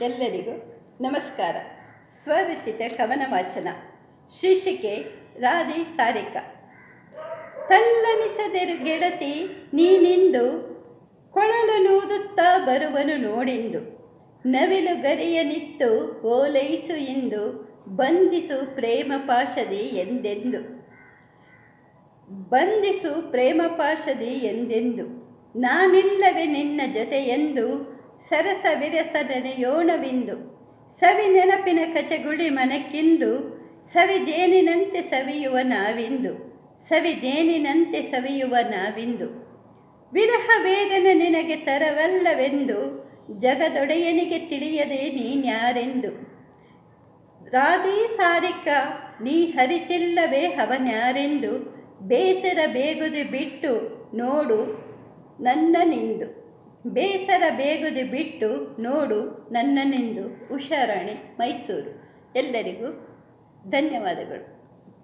ಎಲ್ಲರಿಗೂ ನಮಸ್ಕಾರ. ಸ್ವರಚಿತ ಕವನ ವಾಚನ ಶೀರ್ಷಿಕೆ ರಾಧೆ ಸಾರಿಕ. ತಲ್ಲನಿಸದೆರು ಗೆಳತಿ ನೀನಿಂದು, ಕೊಳಲು ನೂದುತ್ತಾ ಬರುವನು ನೋಡಿಂದು. ನವಿಲು ಗರಿಯ ನಿತ್ತು ಓಲೈಸು ಇಂದು, ಬಂಧಿಸು ಪ್ರೇಮ ಪಾಶದಿ ಎಂದೆಂದು. ಬಂಧಿಸು ಪ್ರೇಮ ಪಾಶದಿ ಎಂದೆಂದು. ನಾನಿಲ್ಲವೇ ನಿನ್ನ ಜೊತೆಯೆಂದು ಸರಸ ವಿರಸ ನೆನೆಯೋಣವಿಂದು ಸವಿ ನೆನಪಿನ ಕಚಗುಳಿ ಮನಕ್ಕಿಂದು. ಸವಿ ಜೇನಿನಂತೆ ಸವಿಯುವ ನಾವಿಂದು. ಸವಿ ಜೇನಿನಂತೆ ಸವಿಯುವ ನಾವಿಂದು. ವಿರಹ ವೇದನೆ ನಿನಗೆ ತರವಲ್ಲವೆಂದು. ಜಗದೊಡೆಯನಿಗೆ ತಿಳಿಯದೆ ನೀನ್ಯಾರೆಂದು. ರಾಧಿ ಸಾರಿಕ, ನೀ ಹರಿತಿಲ್ಲವೇ ಅವನ್ಯಾರೆಂದು ಬೇಸರ ಬೇಗುದು ಬಿಟ್ಟು ನೋಡು ನನ್ನನಿಂದು ಬೇಸರ ಬೇಗುದಿ ಬಿಟ್ಟು ನೋಡು ನನ್ನನೆಂದು ಉಷಾರಾಣಿ ಮೈಸೂರು. ಎಲ್ಲರಿಗೂ ಧನ್ಯವಾದಗಳು.